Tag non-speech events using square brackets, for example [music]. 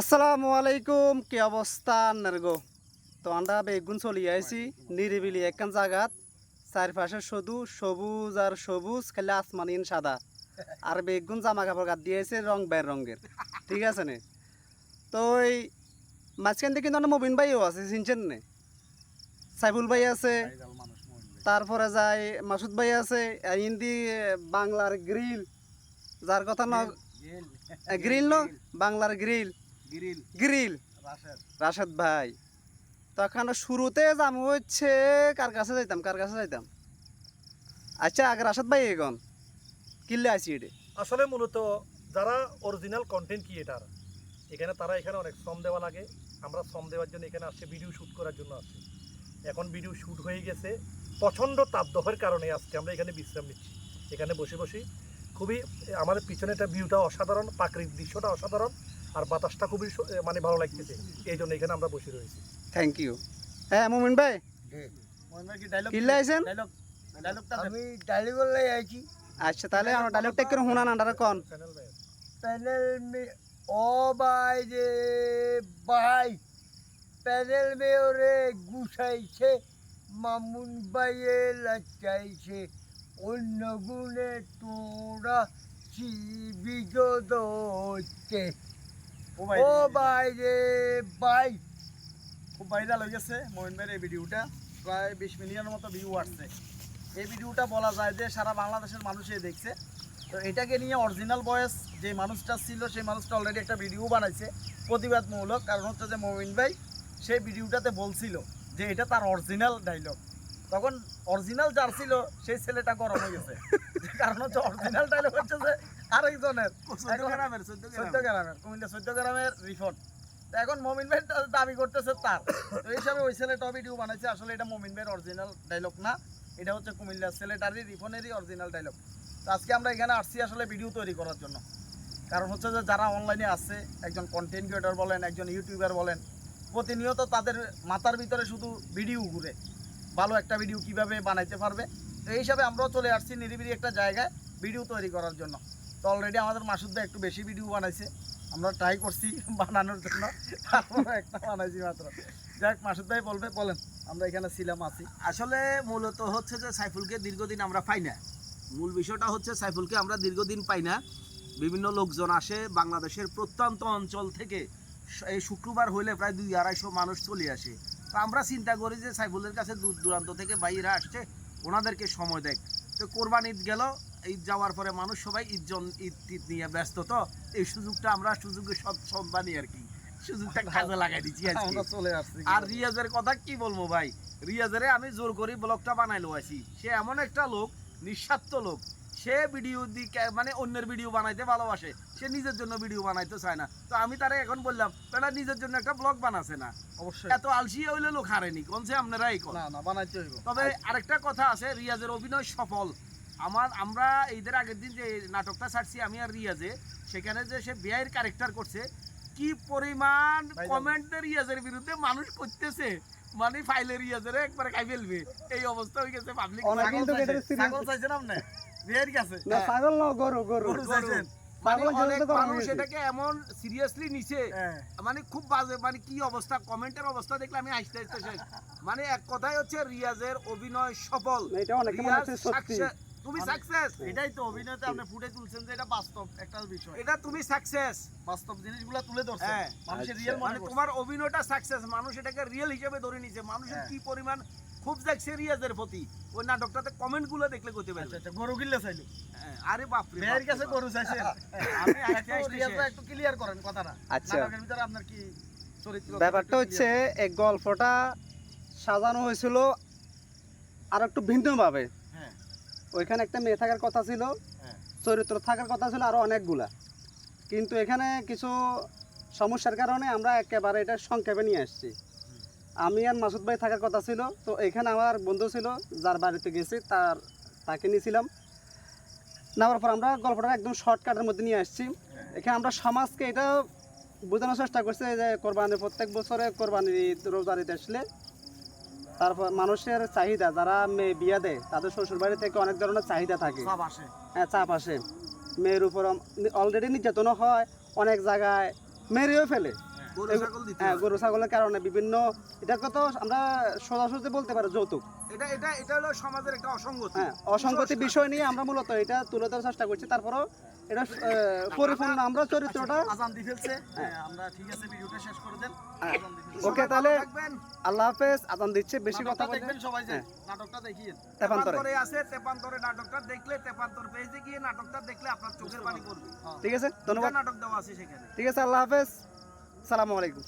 আসসালামু আলাইকুম কি অবস্থা নারগো? তো আমরা বেগুন চলি আইছি নিরিবিলি একখান জায়গাত। চারপাশে শুধু সবুজ আর সবুজ খালি আসমানিন সাদা। আর বেগুন জামা কাপড় গাত দিয়েছে রং বের রঙের। ঠিক আছে নে? তো এই মাঝখান থেকে কিন্তু অনেক মবিন ভাইও আছে চিনছেন নে? সাইফুল ভাই আছে তারপরে যায় মাসুদ ভাই আছে হিন্দি বাংলার গ্রিল। যার কথা ন গ্রিল ন? বাংলার grill. Grill grill Rashed Rashed ভাই। তখন শুরুতে যাম হচ্ছে কার কাছে যাইতাম কার কাছে যাইতাম? আচ্ছা আগে রাশেদ ভাই এগন। কিল্লে আছি এটে আসলে মূলত যারা অরিজিনাল কন্টেন্ট ক্রিয়েটার এখানে তারা এখানে অনেক শ্রম দেওয়া লাগে। আমরা শ্রম দেওয়ার জন্য এখানে আসছে ভিডিও শ্যুট করার জন্য আসছি। এখন ভিডিও শ্যুট হয়ে গেছে প্রচণ্ড তাপদহের কারণে আজকে আমরা এখানে বিশ্রাম নিচ্ছি। এখানে বসে বসে খুবই আমাদের পিছনে একটা ভিউটা অসাধারণ প্রাকৃতিক দৃশ্যটা অসাধারণ। আর বাতাসটা খুবই মানে ভালো লাগতেছে। এই জন্য এখানে আমরা বসে রয়েছি। থ্যাংক ইউ হ্যাঁ মোমিন ভাই? কি ডায়লগ কিল্লে ডায়লগ ডায়লগটা আমি টালিগোল্লাই আছি আচ্ছা তাহলে আমার ডায়লগটা একটু শুনান আন্ডারে কন। প্যানেল মে ও ভাই রে ভাই। প্যানেল মে ওরে গুছাইছে মামুন ভাইয়ে লাচাইছে। অন্য গুণে তোরা বিগত হচ্ছে। খুব ভাইরাল হয়ে গেছে মোহিন এই ভিডিওটা। প্রায় বিশ মিলিয়নের মতো ভিউ আসছে। এই ভিডিওটা বলা যায় যে সারা বাংলাদেশের মানুষই দেখছে। তো এটাকে নিয়ে অরিজিনাল বয়েস যে মানুষটা ছিল, সেই মানুষটা অলরেডি একটা ভিডিও বানাইছে, প্রতিবাদমূলক। কারণ হচ্ছে যে মোমিন ভাই সেই ভিডিওটাতে বলছিল যে এটা তার অরিজিনাল ডায়লগ তখন অরিজিনাল যার ছিল সেই ছেলেটা গরম হয়ে গেছে। কারণ হচ্ছে অরিজিনাল ডায়লগ হচ্ছে যে আরেকজনের। গ্রামের চোদ্দ গ্রামের। কুমিল্লা চোদ্দ গ্রামের রিফট এখন মমিন ভাই দাবি করতেছে তার। তো এই হিসাবে ওই ছেলেটা ভিডিও বানাইছে আসলে এটা মমিন ভাইয়ের অরিজিনাল ডায়লগ না। এটা হচ্ছে কুমিল্লা ছেলেটারই রিফনেরই অরিজিনাল ডায়লগ তো আজকে আমরা এখানে আসছি আসলে ভিডিও তৈরি করার জন্য। কারণ হচ্ছে যে যারা অনলাইনে আছে একজন কন্টেন্ট ক্রিয়েটর বলেন একজন ইউটিউবার বলেন প্রতিনিয়ত তাদের মাথার ভিতরে শুধু ভিডিও ঘুরে। ভালো একটা ভিডিও কীভাবে বানাইতে পারবে। তো এই হিসাবে আমরাও চলে আসছি নিরিবিলি একটা জায়গায় ভিডিও তৈরি করার জন্য। তো অলরেডি আমাদের মাসুদ একটু বেশি ভিডিও বানাইছে। আমরা ট্রাই করছি [laughs] বানানোর জন্য। তারপরে একটা বানাইছি মাত্র। যাক মাসুদ ভাই বলবে, বলেন, আমরা এখানে ছিলাম, আছি। আসলে মূলত হচ্ছে যে সাইফুলকে দীর্ঘদিন আমরা পাই না। মূল বিষয়টা হচ্ছে সাইফুলকে আমরা দীর্ঘদিন পাই না। বিভিন্ন লোকজন আসে বাংলাদেশের প্রত্যন্ত অঞ্চল থেকে। এই শুক্রবার হইলে প্রায় দুই আড়াইশো মানুষ চলে আসে। তো আমরা চিন্তা করি যে সাইফুলের কাছে দূর দূরান্ত থেকে বাইরে আসছে ওনাদেরকে সময় দেয় তো কোরবান ঈদ গেল ঈদ যাওয়ার পরে মানুষ সবাই ঈদ জন- ঈদ টিদ নিয়ে ব্যস্ত তো। এই সুযোগটা আমরা সুযোগের সব সন্ধানই আর কি। সুযোগটা কাজে লাগাই দিচ্ছি আর রিয়াজের কথা কি বলব ভাই? রিয়াজের আমি জোর করি ব্লগটা বানাইলো আছি। সে এমন একটা লোক নিঃস্বার্থ লোক। সে ভিডিও দিকে মানে অন্যের ভিডিও বানাইতে ভালোবাসে। সে নিজের জন্য ভিডিও বানাইতে চায় না। তো আমি তারে এখন বললাম তারা নিজের জন্য একটা ব্লগ বানাছে না। অবশ্যই। এত আলসি হইলে লোক হারেনি কোনছে আপনারাই কোন। না না বানাইতে হইব। তবে আরেকটা কথা আছে রিয়াজের অভিনয় সফল। আমার আমরা ঈদের আগের দিন যে নাটকটা ছাড়ছি আমি আর রিয়াজে সেখানে যে সে বিয়ের ক্যারেক্টার করছে কি পরিমাণ কমেন্ট রিয়াজের বিরুদ্ধে মানুষ করতেছে। মানে ফাইলে রিয়াজের একবারে খাই ফেলবে। এই অবস্থা হয়ে গেছে পাবলিক অনেক ছাগল কিন্তু চাইছে, এটা serious- ছাগল চাইছেন আপনি বিয়ের কাছে? না ছাগল না গরু গরু গরু চাইছেন। মানে অনেক মানুষ এটাকে এমন সিরিয়াসলি নিছে হ্যাঁ। মানে খুব বাজে মানে কি অবস্থা কমেন্টের অবস্থা দেখলে আমি হাসতে হাসতে শেষ। মানে এক কথাই হচ্ছে রিয়াজের অভিনয় সফল। এটা অনেকে তুমি সাকসেস এটাই তো অভিনয়তে আপনি ফুটে তুলছেন যে এটা বাস্তব একটা বিষয়। এটা তুমি সাকসেস বাস্তব জিনিসগুলো তুলে ধরছেন হ্যাঁ। মানুষের আচ্ছা। রিয়েল মানে তোমার অভিনয়টা সাকসেস মানুষ এটাকে রিয়েল হিসেবে ধরে নিছে। মানুষের হ্যাঁ। কি পরিমাণ খুব রিয়াজের প্রতি। ওই নাটকটাতে কমেন্টগুলো দেখলে করতে আচ্ছা পারবে আচ্ছা গরু কিনলে চাইলো। হ্যাঁ, আরে বাপ রে কাছে গরু চাইছেন আমি। একটু ক্লিয়ার করেন কথাটা। আচ্ছা। নাটকের ভিতরে আপনার কি চরিত্র ব্যাপারটা হচ্ছে এই গল্পটা সাজানো হয়েছিল আর একটু ভিন্নভাবে। হ্যাঁ। ওইখানে একটা মেয়ে থাকার কথা ছিল হ্যাঁ। চরিত্র থাকার কথা ছিল আরও অনেকগুলা। কিন্তু এখানে কিছু সমস্যার কারণে আমরা একেবারে এটা সংক্ষেপে নিয়ে আসছি। আমি আর মাসুদ ভাই থাকার কথা ছিল তো এখানে আমার বন্ধু ছিল যার বাড়িতে গেছি তার তাকে নিয়েছিলাম। নেওয়ার পর আমরা গল্পটা একদম শর্টকাটের মধ্যে নিয়ে আসছি। এখানে আমরা সমাজকে এটা বোঝানোর চেষ্টা করছি যে কোরবানি প্রত্যেক বছরে কোরবানি ঈদ রোজার ঈদ আসলে তারপর মানুষের চাহিদা যারা মেয়ে বিয়া দেয় তাদের শ্বশুর বাড়ি থেকে অনেক ধরনের চাহিদা থাকে। হ্যাঁ চাপ আসে। মেয়ের উপর অলরেডি নির্যাতনও হয় অনেক জায়গায় মেরেও ফেলে। হ্যাঁ গরু ছাগলের কারণে বিভিন্ন এটাকে তো আমরা সোজাসুজি বলতে পারি যৌতুক। এটা এটা এটা হলো সমাজের একটা অসঙ্গতি। হ্যাঁ অসঙ্গতি বিষয় নিয়ে আমরা মূলত এটা তুলে ধরার চেষ্টা করছি। তারপরও এটা পরিপূর্ণ আমরা চরিত্রটা আজান দিয়ে ফেলছে। হ্যাঁ, আমরা ঠিক আছে ভিডিওটা শেষ করে দেন। হ্যাঁ। আজান। ওকে তাহলে আল্লাহ হাফেজ আদান দিচ্ছে বেশি কথা দেখবেন সবাই যে হ্যাঁ। নাটকটা দেখিয়ে। তেপান্তরে। আছে তেপান্তরে নাটকটা দেখলে তেপান্তর পেজে গিয়ে নাটকটা দেখলে আপনার চোখের পানি পড়বে। ঠিক আছে ধন্যবাদ। নাটক দেওয়া আছে সেখানে। ঠিক আছে আল্লাহ হাফেজ। সালামু আলাইকুম।